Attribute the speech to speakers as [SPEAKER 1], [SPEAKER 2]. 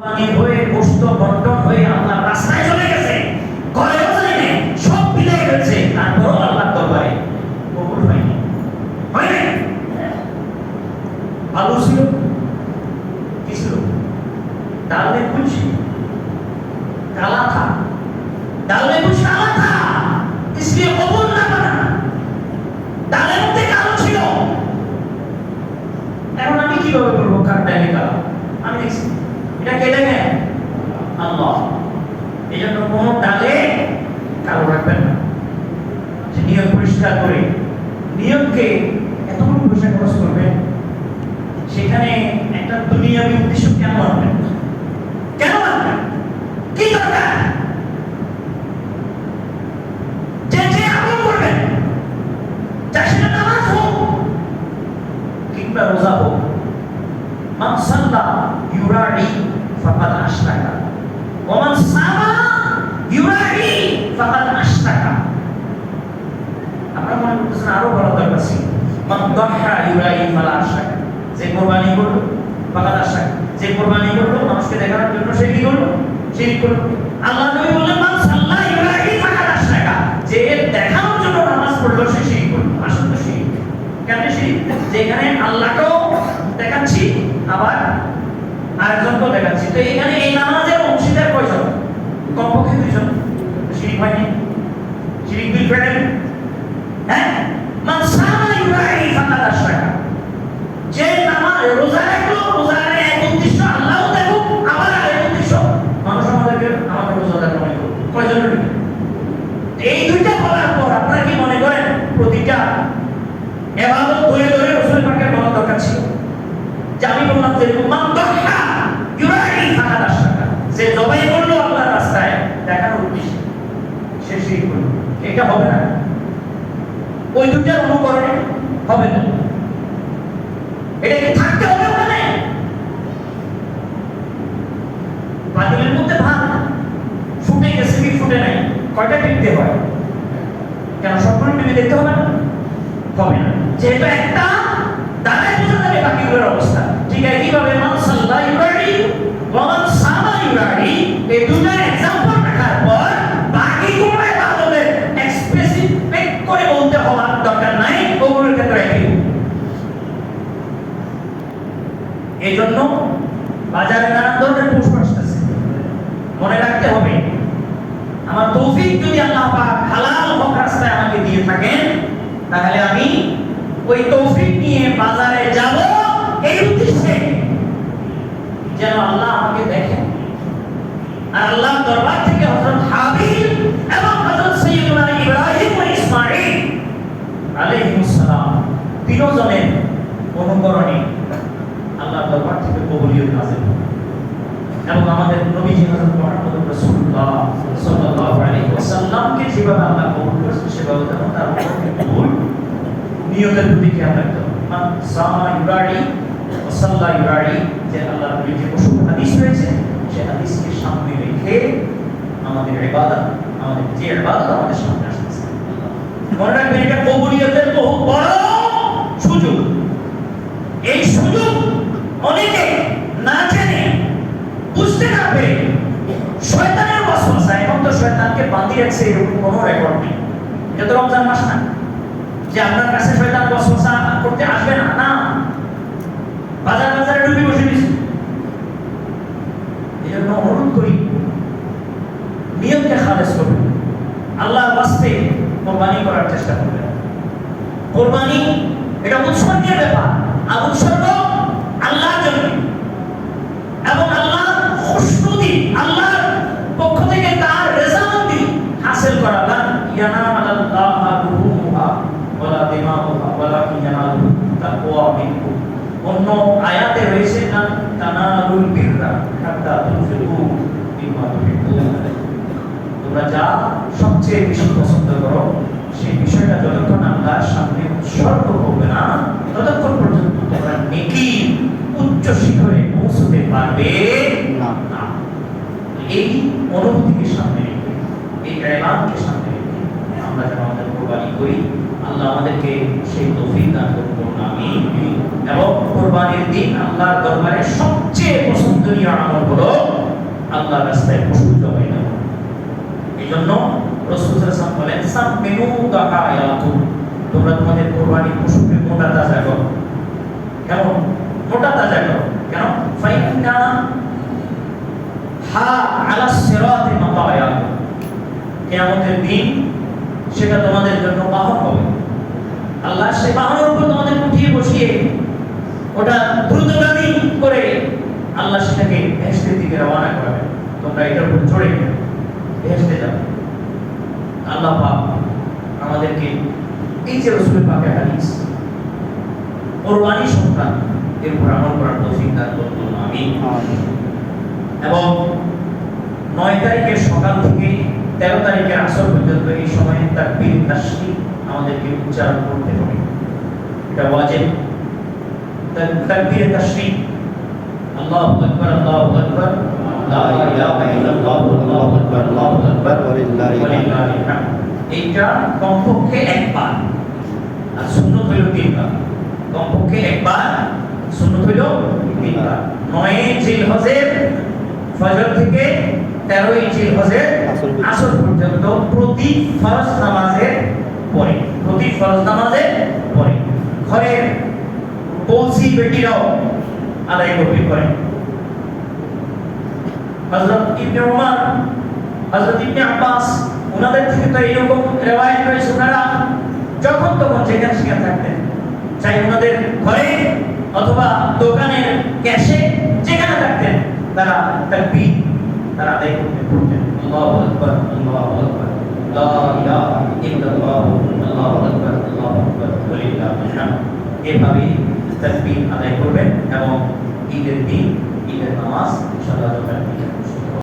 [SPEAKER 1] পানি হয়ে গোস্ত বন্টন হয়ে আল্লাহ রাস্তায় চলে গেছে ঘরে বসে সব মিলে গেছে তারপরও আল্লাহ দরবারে কবুল হয়নি হয়নি আলু ছিল কি ছিল ডাল में कुछ काला था ডাল में कुछ काला था इसलिए कबूल ना बना ডালের মধ্যে কালো ছিল এখন আমি কিভাবে বলবো কার ডালে কালো আমি দেখছি এটা কে দেখে? আল্লাহ। এই জন্য কোন ডালে কালো রাখবেন না। যে নিয়ম পরিষ্কার করে। নিয়মকে এতগুলো পয়সা খরচ করবেন, সেখানে একটা দুনিয়াবি উদ্দেশ্য কেন আনবেন কেন আনবেন কি দরকার? কিংবা রোজা হোক মান সাল্লা ইউরাড়ি ফাকাদ আশরাকা ওয়া মান সামা ইউরাড়ি ফাকাদ আশরাকা আমরা মনে করতেছেন আরও দরকার মান দহা ইউরাড়ি ফালা আশরাকা যে কোরবানি করল, ফাকাদ আশরাকা যে কোরবানি করল, মানুষকে দেখানোর জন্য সে কি করল? শিরিক করল। আল্লাহ নবী বললেন, মান সাল্লা ইউরাড়ি ফাকাদ আশরাকা যে দেখানোর জন্য নামাজ পড়ল, সে শিরিক করল। আসল তো শিরিক। কেন শিরিক? যেখানে আল্লাহকেও দেখাচ্ছি, আবার আরেকজনকেও দেখাচ্ছি। তো এখানে এই নামাজের অংশীদার কয়জন কমপক্ষে দুইজন শিরিক হয়নি শিরিক দুই ফেলেন হ্যাঁ মান সামা ইউরাই ফাকাদ আশরাকা যে নামাজ রোজা রাখল রোজার এক উদ্দেশ্য আল্লাহও দেখুক আবার আরেক উদ্দেশ্য মানুষ আমাদেরকে আমাকে রোজাদার মনে করুক কয়জন রইল? এই দুইটা বলার পর আপনারা কি মনে করেন প্রতিটা এবাদত ধরে ধরে রসুল পাকের বলা দরকার ছিল যে বললাম যে দহা ইউরাই জবাই করল রাস্তায়, দেখার উদ্দেশ্যে। সে করল। এটা হবে না। ওই দুটার অনুকরণে হবে না। এটা কি থাকতে হবে ওখানে? পাতিলের মধ্যে ভাত ফুটে গেছে কি ফুটে নাই? কয়টা টিপতে হয়? কেন সবগুলো টিভি দেখতে হবে না? হবে না। যেহেতু একটা কীভাবে এই দুটার এক্সাম্পল রাখার পর এক্সপ্রেসিফিক করে বলতে হওয়ার দরকার নাই ওগুলোর ক্ষেত্রে এই জন্য বাজারে ধরনের আসতেছে মনে রাখতে হবে আমার তৌফিক যদি আল্লাহ পাক হালাল হক রাস্তায় আমাকে দিয়ে থাকেন তাহলে আমি ওই তৌফিক নিয়ে বাজারে যাব এই উদ্দেশ্যে যেন আল্লাহ আমাকে দেখেন আর আল্লাহ দরবার থেকে হযরত হাবিল এবং হযরত সাইয়্যিদুনা ইব্রাহিম ও ইসমাঈল আলাইহিসসালাম তিনজনের অনুকরণে আল্লাহ দরবার থেকে কবুলিয়ত নাযিল এবং আমাদের নবীজি হযরত মুহাম্মদ রাসূলুল্লাহ সাল্লাল্লাহু আলাইহি ওয়াসাল্লামকে যেভাবে আল্লাহ কবুল করেছেন, সেভাবে যেন তার কবুল নিয়তের প্রতি খেয়াল রাখতে হবে। সামা ইউরাড়ি ওয়া সাল্লা ইউরাড়ি যে আল্লাহ যে প্রসঙ্গ হাদিস রয়েছে সে হাদিসকে সামনে রেখে ইবাদত আমাদের যে ইবাদত আমাদের সামনে আসতেছে মনে রাখবেন, এটা কবুলিয়তের বহু বড় সুযোগ। এই সুযোগ অনেকে না জেনে, বুঝতে না পেরে শয়তানের ওয়াসওয়াসা এখন তো শয়তানকে বাঁধিয়ে রাখছে এরকম কোনো রেকর্ড নেই। এটা তো রমজান মাস না। যে আপনার কাছে শয়তান ওয়াসওয়াসা করতে আসবে না না। বাজার বাজারে ঢুকে বসে দিয়েছে এই জন্য অনুরোধ করি খালেজ করবেন আল্লাহর বাস্তে কোরবানি করার চেষ্টা করবেন। কোরবানি এটা উৎসর্গের ব্যাপার। আর উৎসর্গ আল্লাহর জন্য। এবং আল্লাহ খুশনুদি, আল্লাহর পক্ষ থেকে তার রেজামন্দি হাসিল করা। গান ইয়ানামালাল্লাহ রুহুহা ওয়ালা দিমাউহা ওয়ালাকিন ইয়ানালুহু তাকওয়া মিনকুম অন্য আয়াতে রয়েছে না তানালুল বিররা হাত্তা তুনফিকু মিম্মা তুহিব্বুন। তোমরা যা সবচেয়ে বেশি পছন্দ করো সেই বিষয়টা যতক্ষণ আল্লাহর সামনে উৎসর্গ করবে না ততক্ষণ পর্যন্ত তোমরা নেকি উচ্চ শিখরে পৌঁছতে পারবে
[SPEAKER 2] না।
[SPEAKER 1] না। এই অনুভূতিকে সামনে রেখে এই এলানকে সামনে রেখে আমরা যেন আমাদের কোরবানি করি। আল্লাহ আমাদেরকে সেই তৌফিক দান করুন আমি এবং কোরবানির দিন আল্লাহর দরবারে সবচেয়ে পছন্দনীয় আমল হলো আল্লাহ রাস্তায় পশু জবাই দেব এই জন্য রসুল বলেন সাম মেনু দাহায়াতুম তোমরা তোমাদের কোরবানি পশুকে মোটা তাজা করো। কেমন? মোটা তাজা করো। কেন? ফাইন্না হা আলা সিরাতে মাতায়াতুম কিয়ামতের দিন সেটা তোমাদের জন্য বাহন হবে। আল্লাহ সে বাহনের উপর তোমাদের উঠিয়ে বসিয়ে ওটা দ্রুতগামী করে আল্লাহ সেটাকে ভেস্তের দিকে রওনা করাবে। তোমরা এটার উপর চড়ে ভেস্তে যাও। আল্লাহ পাক আমাদেরকে এই যে রসুলের পাকে হাদিস কোরবানি সন্তান এর উপর আমল করার তৌফিক দান করুন আমি এবং নয় তারিখের সকাল থেকে তেরো তারিখের আসর পর্যন্ত এই সময়ে তার বীর তাসরি আমাদেরকে উচ্চারণ করতে হবে। এটা ওয়াজিব। তাকবীর তাসরি আল্লাহু আকবার আল্লাহু আকবার। হামদ এইটা কমপক্ষে একবার। আর সুন্নত হইল তিনবার। কমপক্ষে একবার সুন্নত হইল তিনবার। নয় জিল হজের ফজর থেকে তেরোই জিল হজের
[SPEAKER 2] আসর পর্যন্ত।
[SPEAKER 1] প্রতি ফরজ নামাজের পরে প্রতি ফরজ নামাজের পরে। ঘরের বলসি বেটিরাও আদায় করবে করে হযরত ইবনে উমর, হযরত ইবনে আব্বাস ওনাদের থেকে তো এরকম রেওয়ায়েত রয়েছে ওনারা যখন তখন যেখানে সেখানে থাকতেন। চাই ওনাদের ঘরে অথবা দোকানের ক্যাশে যেখানে থাকতেন, তারা তাকবীর, তারা আদায় আল্লাহু আকবার আল্লাহু আকবার। লা ইলাহা ইল্লাল্লাহ, আল্লাহু আকবার আল্লাহু আকবার ওয়ালিল্লাহিল হামদ। এভাবে তাকবীর আদায় করবেন এবং ঈদের দিন, ঈদের নামাজ ইনশাআল্লাহ